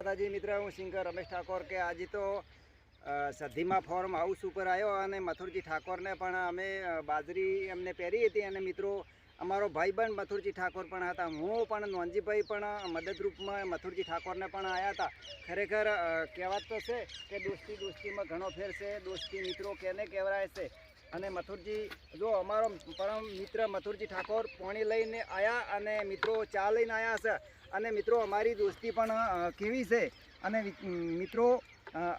માતાજી મિત્ર, હું સિંગર રમેશ ઠાકોર કે આજે તો સધીમાં ફોર્મ હાઉસ ઉપર આવ્યો અને મથુરજી ઠાકોરને પણ અમે બાજરી એમને પહેરી હતી અને મિત્રો, અમારો ભાઈબંધ મથુરજી ઠાકોર પણ હતા. હું પણ, નોનજીભાઈ પણ મદદરૂપમાં મથુરજી ઠાકોરને પણ આવ્યા હતા. ખરેખર કહેવાત તો છે કે દોસ્તી દોસ્તીમાં ઘણો ફેર છે. દોસ્તી મિત્રો કેને કહેવાય છે. અને મથુરજી જો અમારો પરમ મિત્ર મથુરજી ઠાકોર પોણી લઈને આવ્યા અને મિત્રો ચા લઈને આવ્યા છે. અને મિત્રો અમારી દોસ્તી પણ કેવી છે? અને મિત્રો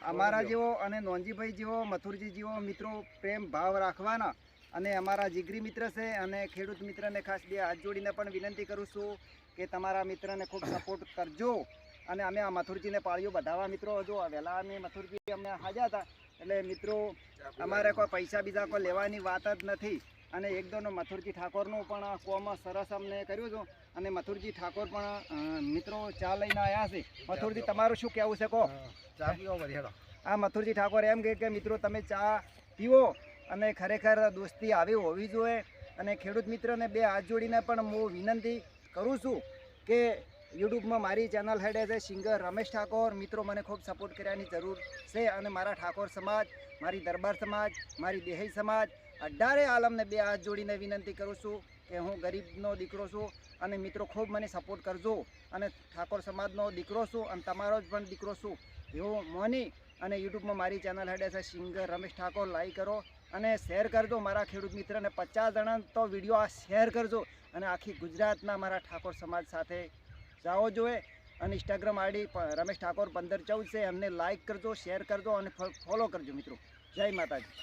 અમારા જેવો અને નોનજીભાઈ જેવો મથુરજી જેવો મિત્રો પ્રેમ ભાવ રાખવાના અને અમારા જીગરી મિત્ર છે અને ખેડૂત મિત્રને ખાસ બે હાથ જોડીને પણ વિનંતી કરું છું કે તમારા મિત્રને ખૂબ સપોર્ટ કરજો. અને અમે આ મથુરજીને પાળીઓ બધાવા મિત્રો જો વહેલા અમે મથુરજી અમને હાજર હતા એટલે મિત્રો અમારે કોઈ પૈસા બીજા કોઈ લેવાની વાત જ નથી. અને એકદમ મથુરજી ઠાકોરનું પણ કોમાં સરસ અમને કર્યું છે અને મથુરજી ઠાકોર પણ મિત્રો ચા લઈને આવ્યા છે. મથુરજી તમારું શું કહેવું છે કહો? ચા પીવો આ મથુરજી ઠાકોર એમ કહે કે મિત્રો તમે ચા પીવો અને ખરેખર દોસ્તી આવી હોવી જોઈએ. અને ખેડૂત મિત્રને બે હાથ જોડીને પણ હું વિનંતી કરું છું કે યુટ્યુબમાં મારી ચેનલ હેડે છે સિંગર રમેશ ઠાકોર. મિત્રો, મને ખૂબ સપોર્ટ કર્યાની જરૂર છે અને મારા ઠાકોર સમાજ, મારી દરબાર સમાજ, મારી દેહી સમાજ, અઢારે આલમને બે હાથ જોડીને વિનંતી કરું છું કે હું ગરીબનો દીકરો છું અને મિત્રો, ખૂબ મને સપોર્ટ કરજો અને ઠાકોર સમાજનો દીકરો છું અને તમારો જ પણ દીકરો છું. એવું મોની અને યુટ્યુબમાં મારી ચેનલ હેડે છે સિંગર રમેશ ઠાકોર લાઈક કરો અને શેર કરજો મારા ખેડૂત મિત્રને પચાસ જણા તો વીડિયો આ શેર કરજો અને આખી ગુજરાતના મારા ઠાકોર સમાજ સાથે જાઓ જોઈએ અને ઇન્સ્ટાગ્રામ આઈડી રમેશ ઠાકોર પંદર ચૌદ છે. એમને લાઇક કરજો શેર કરજો અને ફોલો કરજો મિત્રો. જય માતાજી.